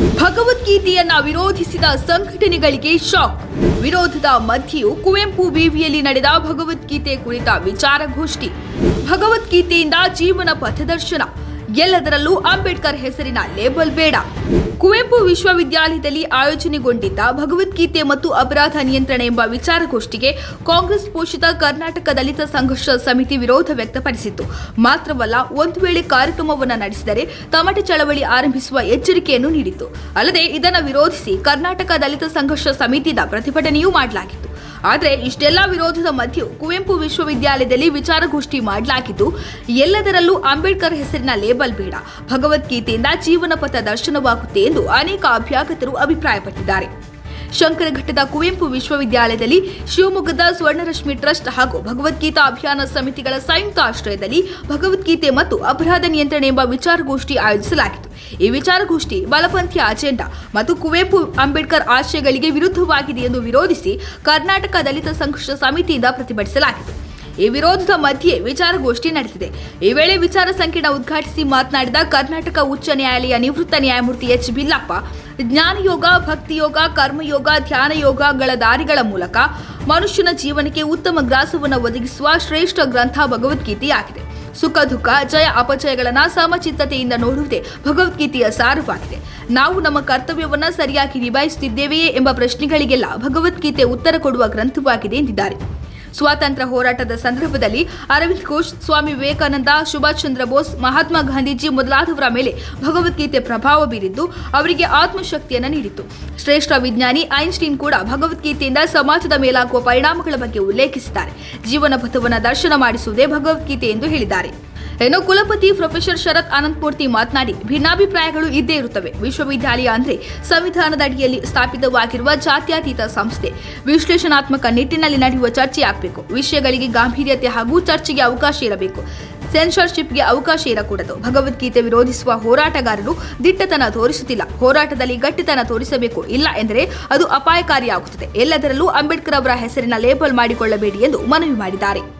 ಭಗವದ್ಗೀತೆಯನ್ನ ವಿರೋಧಿಸಿದ ಸಂಘಟನೆಗಳಿಗೆ ಶಾಕ್. ವಿರೋಧದ ಮಧ್ಯೆಯೂ ಕುವೆಂಪು ವಿವಿಯಲ್ಲಿ ನಡೆದ ಭಗವದ್ಗೀತೆ ಕುರಿತ ವಿಚಾರಗೋಷ್ಠಿ ಭಗವದ್ಗೀತೆಯಿಂದ ಜೀವನ ಪಥದರ್ಶನ. ಎಲ್ಲದರಲ್ಲೂ ಅಂಬೇಡ್ಕರ್ ಹೆಸರಿನ ಲೇಬಲ್ ಬೇಡ. ಕುವೆಂಪು ವಿಶ್ವವಿದ್ಯಾಲಯದಲ್ಲಿ ಆಯೋಜನೆಗೊಂಡಿದ್ದ ಭಗವದ್ಗೀತೆ ಮತ್ತು ಅಪರಾಧ ನಿಯಂತ್ರಣ ಎಂಬ ವಿಚಾರಗೋಷ್ಠಿಗೆ ಕಾಂಗ್ರೆಸ್ ಪೋಷಿತ ಕರ್ನಾಟಕ ದಲಿತ ಸಂಘರ್ಷ ಸಮಿತಿ ವಿರೋಧ ವ್ಯಕ್ತಪಡಿಸಿತ್ತು. ಮಾತ್ರವಲ್ಲ, ಒಂದು ವೇಳೆ ಕಾರ್ಯಕ್ರಮವನ್ನು ನಡೆಸಿದರೆ ತಮಟೆ ಚಳವಳಿ ಆರಂಭಿಸುವ ಎಚ್ಚರಿಕೆಯನ್ನು ನೀಡಿತ್ತು. ಅಲ್ಲದೆ, ಇದನ್ನು ವಿರೋಧಿಸಿ ಕರ್ನಾಟಕ ದಲಿತ ಸಂಘರ್ಷ ಸಮಿತಿಯಿಂದ ಪ್ರತಿಭಟನೆಯೂ ಮಾಡಲಾಗಿತ್ತು. ಆದರೆ ಇಷ್ಟೆಲ್ಲ ವಿರೋಧದ ಮಧ್ಯೆ ಕುವೆಂಪು ವಿಶ್ವವಿದ್ಯಾಲಯದಲ್ಲಿ ವಿಚಾರಗೋಷ್ಠಿ ಮಾಡಲಾಗಿದ್ದು, ಎಲ್ಲದರಲ್ಲೂ ಅಂಬೇಡ್ಕರ್ ಹೆಸರಿನ ಲೇಬಲ್ ಬೇಡ. ಭಗವದ್ಗೀತೆಯಿಂದ ಜೀವನ ಪಥ ದರ್ಶನವಾಗುತ್ತೆ ಎಂದು ಅನೇಕ ಅಭ್ಯಾಗತರು ಅಭಿಪ್ರಾಯಪಟ್ಟಿದ್ದಾರೆ. ಶಂಕರಘಟ್ಟದ ಕುವೆಂಪು ವಿಶ್ವವಿದ್ಯಾಲಯದಲ್ಲಿ ಶಿವಮೊಗ್ಗದ ಸ್ವರ್ಣರಶ್ಮಿ ಟ್ರಸ್ಟ್ ಹಾಗೂ ಭಗವದ್ಗೀತಾ ಅಭಿಯಾನ ಸಮಿತಿಗಳ ಸಂಯುಕ್ತ ಆಶ್ರಯದಲ್ಲಿ ಭಗವದ್ಗೀತೆ ಮತ್ತು ಅಪರಾಧ ನಿಯಂತ್ರಣ ಎಂಬ ವಿಚಾರಗೋಷ್ಠಿ ಆಯೋಜಿಸಲಾಗಿತ್ತು. ಈ ವಿಚಾರಗೋಷ್ಠಿ ಬಲಪಂಥೀಯ ಅಜೆಂಡಾ ಮತ್ತು ಕುವೆಂಪು ಅಂಬೇಡ್ಕರ್ ಆಶಯಗಳಿಗೆ ವಿರುದ್ಧವಾಗಿದೆ ಎಂದು ವಿರೋಧಿಸಿ ಕರ್ನಾಟಕ ದಲಿತ ಸಂಘರ್ಷ ಸಮಿತಿಯಿಂದ ಪ್ರತಿಭಟಿಸಲಾಗಿತ್ತು. ಈ ವಿರೋಧದ ಮಧ್ಯೆ ವಿಚಾರಗೋಷ್ಠಿ ನಡೆಸಿದೆ ಈ ವೇಳೆ ವಿಚಾರ ಸಂಕಿರಣ ಉದ್ಘಾಟಿಸಿ ಮಾತನಾಡಿದ ಕರ್ನಾಟಕ ಉಚ್ಚ ನ್ಯಾಯಾಲಯ ನಿವೃತ್ತ ನ್ಯಾಯಮೂರ್ತಿ ಎಚ್. ಬಿಲ್ಲಪ್ಪ, ಜ್ಞಾನಯೋಗ, ಭಕ್ತಿಯೋಗ, ಕರ್ಮಯೋಗ ಧ್ಯಾನ ಯೋಗಗಳ ದಾರಿಗಳ ಮೂಲಕ ಮನುಷ್ಯನ ಜೀವನಕ್ಕೆ ಉತ್ತಮ ಗ್ರಾಸವನ್ನು ಒದಗಿಸುವ ಶ್ರೇಷ್ಠ ಗ್ರಂಥ ಭಗವದ್ಗೀತೆಯಾಗಿದೆ ಸುಖ, ದುಃಖ, ಜಯ ಅಪಜಯಗಳನ್ನು ಸಮಚಿತ್ತತೆಯಿಂದ ನೋಡುವುದೇ ಭಗವದ್ಗೀತೆಯ ಸಾರವಾಗಿದೆ. ನಾವು ನಮ್ಮ ಕರ್ತವ್ಯವನ್ನು ಸರಿಯಾಗಿ ನಿಭಾಯಿಸುತ್ತಿದ್ದೇವೆಯೇ ಎಂಬ ಪ್ರಶ್ನೆಗಳಿಗೆಲ್ಲ ಭಗವದ್ಗೀತೆ ಉತ್ತರ ಕೊಡುವ ಗ್ರಂಥವಾಗಿದೆ ಎಂದಿದ್ದಾರೆ. ಸ್ವಾತಂತ್ರ್ಯ ಹೋರಾಟದ ಸಂದರ್ಭದಲ್ಲಿ ಅರವಿಂದ್ ಘೋಷ್, ಸ್ವಾಮಿ ವಿವೇಕಾನಂದ, ಸುಭಾಷ್ ಚಂದ್ರ ಬೋಸ್, ಮಹಾತ್ಮ ಗಾಂಧೀಜಿ ಮೊದಲಾದವರ ಮೇಲೆ ಭಗವದ್ಗೀತೆ ಪ್ರಭಾವ ಬೀರಿದ್ದು ಅವರಿಗೆ ಆತ್ಮಶಕ್ತಿಯನ್ನು ನೀಡಿತು ಶ್ರೇಷ್ಠ ವಿಜ್ಞಾನಿ ಐನ್ಸ್ಟೀನ್ ಕೂಡ ಭಗವದ್ಗೀತೆಯಿಂದ ಸಮಾಜದ ಮೇಲಾಗುವ ಪರಿಣಾಮಗಳ ಬಗ್ಗೆ ಉಲ್ಲೇಖಿಸಿದ್ದಾರೆ. ಜೀವನ ಪಥವನ್ನು ದರ್ಶನ ಮಾಡಿಸುವುದೇ ಭಗವದ್ಗೀತೆ ಎಂದು ಹೇಳಿದ್ದಾರೆ. ಇನ್ನು ಕುಲಪತಿ ಪ್ರೊಫೆಸರ್ ಶರತ್ ಅನಂತಮೂರ್ತಿ ಮಾತನಾಡಿ ಭಿನ್ನಾಭಿಪ್ರಾಯಗಳು ಇದ್ದೇ ಇರುತ್ತವೆ. ವಿಶ್ವವಿದ್ಯಾಲಯ ಅಂದ್ರೆ ಸಂವಿಧಾನದ ಅಡಿಯಲ್ಲಿ ಸ್ಥಾಪಿತವಾಗಿರುವ ಜಾತ್ಯತೀತ ಸಂಸ್ಥೆ. ವಿಶ್ಲೇಷಣಾತ್ಮಕ ನಿಟ್ಟಿನಲ್ಲಿ ನಡೆಯುವ ಚರ್ಚೆ ಆಗಬೇಕು. ವಿಷಯಗಳಿಗೆ ಗಾಂಭೀರ್ಯತೆ ಹಾಗೂ ಚರ್ಚೆಗೆ ಅವಕಾಶ ಇರಬೇಕು. ಸೆನ್ಸರ್ಶಿಪ್ಗೆ ಅವಕಾಶ ಇರಕೂಡದು. ಭಗವದ್ಗೀತೆ ವಿರೋಧಿಸುವ ಹೋರಾಟಗಾರರು ದಿಟ್ಟತನ ತೋರಿಸುತ್ತಿಲ್ಲ. ಹೋರಾಟದಲ್ಲಿ ಗಟ್ಟಿತನ ತೋರಿಸಬೇಕು. ಇಲ್ಲ ಎಂದರೆ ಅದು ಅಪಾಯಕಾರಿಯಾಗುತ್ತದೆ. ಎಲ್ಲದರಲ್ಲೂ ಅಂಬೇಡ್ಕರ್ ಅವರ ಹೆಸರಿನ ಲೇಬಲ್ ಮಾಡಿಕೊಳ್ಳಬೇಡಿ ಎಂದು ಮನವಿ ಮಾಡಿದ್ದಾರೆ.